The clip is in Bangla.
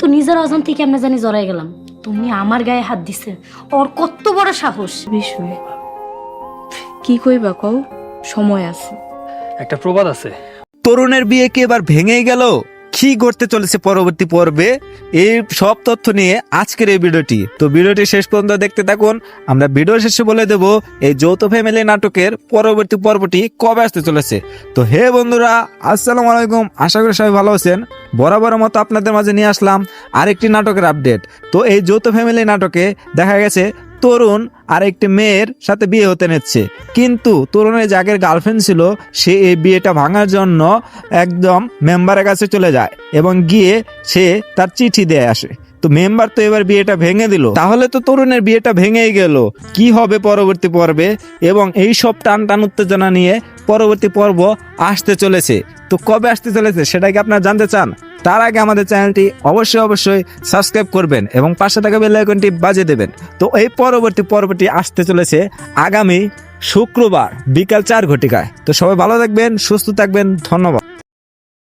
তো নিজের অজান থেকে আমরা জানি জড়াই গেলাম। তুমি আমার গায়ে হাত দিছে। ওর কত বড় সাহস। বিষয় কি কইবা কও? সময় আছে। একটা প্রবাদ আছে। তরুণের বিয়ে কি এবার ভেঙেই গেল? কি করতে চলেছে পরবর্তী পর্বে, এই সব তথ্য নিয়ে আজকের এই ভিডিওটি। তো ভিডিওটি শেষ পর্যন্ত দেখতে থাকুন। আমরা ভিডিও শেষে বলে দেব, এই যৌথ ফ্যামিলি নাটকের পরবর্তী পর্বটি কবে আসতে চলেছে। তো হে বন্ধুরা, আসসালামু আলাইকুম। আশা করি সবাই ভালো আছেন। বরাবর মতো আপনাদের মাঝে নিয়ে আসলাম আরেকটি নাটকের আপডেট তো এই যৌথ ফ্যামিলি নাটকে দেখা গেছে তরুণ আর একটি মেয়ের সাথে বিয়ে হতে নিচ্ছে। কিন্তু তরুণের যে আগের গার্লফ্রেন্ড ছিল, সে এই বিয়েটা ভাঙার জন্য একদম মেম্বারের কাছে চলে যায় এবং গিয়ে সে তার চিঠি দিয়ে আসে। তো মেম্বার তো এবার বিয়েটা ভেঙে দিল। তাহলে তো তরুণের বিয়েটা ভেঙেই গেল। কি হবে পরবর্তী পর্বে? এবং এই সব টান টান উত্তেজনা নিয়ে পরবর্তী পর্ব আসতে চলেছে। তো কবে আসতে চলেছে, সেটা কি আপনারা জানতে চান? তার আগে আমাদের চ্যানেলটি অবশ্যই অবশ্যই সাবস্ক্রাইব করবেন এবং পাশে থাকা বেল আইকনটি বাজিয়ে দেবেন। তো এই পরবর্তী পর্বটি আসতে চলেছে আগামী শুক্রবার বিকাল চার ঘটিকায়। তো সবাই ভালো থাকবেন, সুস্থ থাকবেন, ধন্যবাদ।